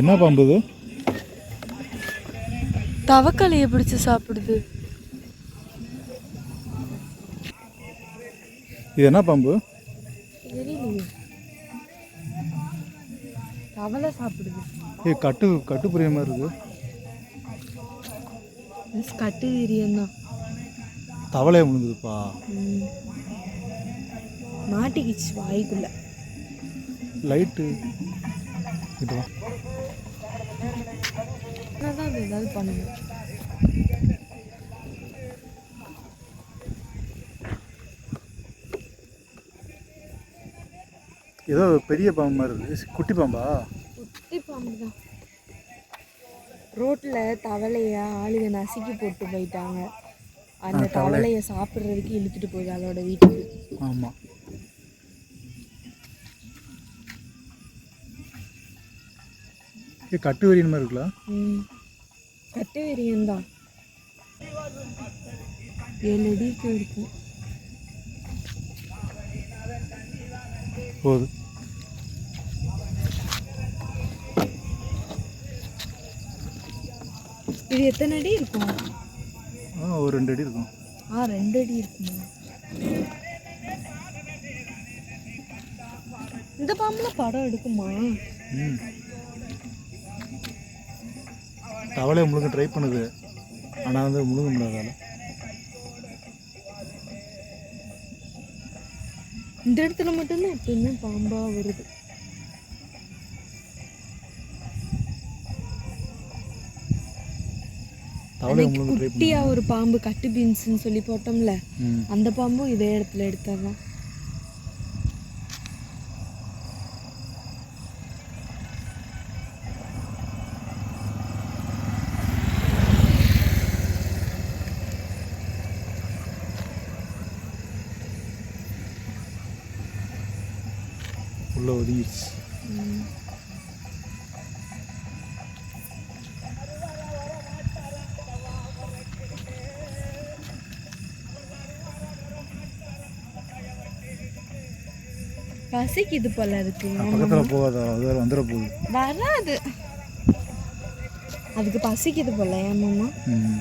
என்ன பாம்பு இது? தவக்கலையை பிடிச்சு சாப்பிடுது. இது என்ன பாம்பு? தவளை சாப்பிடுது. ஏய் கட்டு கட்டு புரிய மாதிரி இருக்கு. கட்டு தான் தவளையை விழுந்ததுப்பா மாட்டிக்கிச்சு வாய்க்குள்ள. லைட்டு இது ஏதாவது பண்ணணும் ஏதோ பெரிய பாம்பு மாதிரி இருக்கு. குட்டி பாம்பா? குட்டி பாம்பு தான் ரோட்டில் தவளைய ஆளுங்க நசுக்கி போட்டு போயிட்டாங்க. அந்த தவளைய சாப்பிட்றதுக்கு இழுத்துட்டு போகுது அதோட வீட்டுக்கு. ஆமாம் ஏ கட்டு வரியின் மாதிரி இருக்குல்ல? கட்டு வீரியம் தான். ஏழு அடிக்கு இருக்கும் போகுது இது எத்தனை அடி இருக்கும்? ஆ ஒரு ரெண்டு அடி இருக்கும். ஆ ரெண்டு அடி இருக்குமா? இந்த பாம்புல படம் எடுக்குமா? ம். தவளையை முழுங்க ட்ரை பண்ணுது. ஆனால் வந்து முழுங்க முடியாதால இந்த இடத்துல மட்டும்தான் எப்பயுமே பாம்பா வருது. குட்டியா ஒரு பாம்பு கட்டு பீன்ஸ்னு சொல்லி போட்டோம்ல அந்த பாம்பும் இதே இடத்துல எடுத்ததான் உள்ளே ஒதுங்கிடுச்சு பசிக்குது போல இருக்கு. பக்கத்தில் போகாதா அது வந்துட போகுது. வராது. அதுக்கு பசிக்குது போல ம்.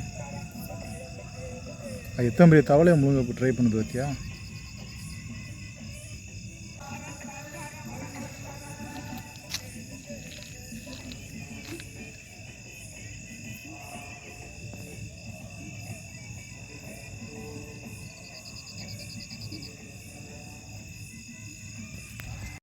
அது எத்தனை பெரிய தவளையை முழுங்க ட்ரை பண்ணுது பார்த்தியா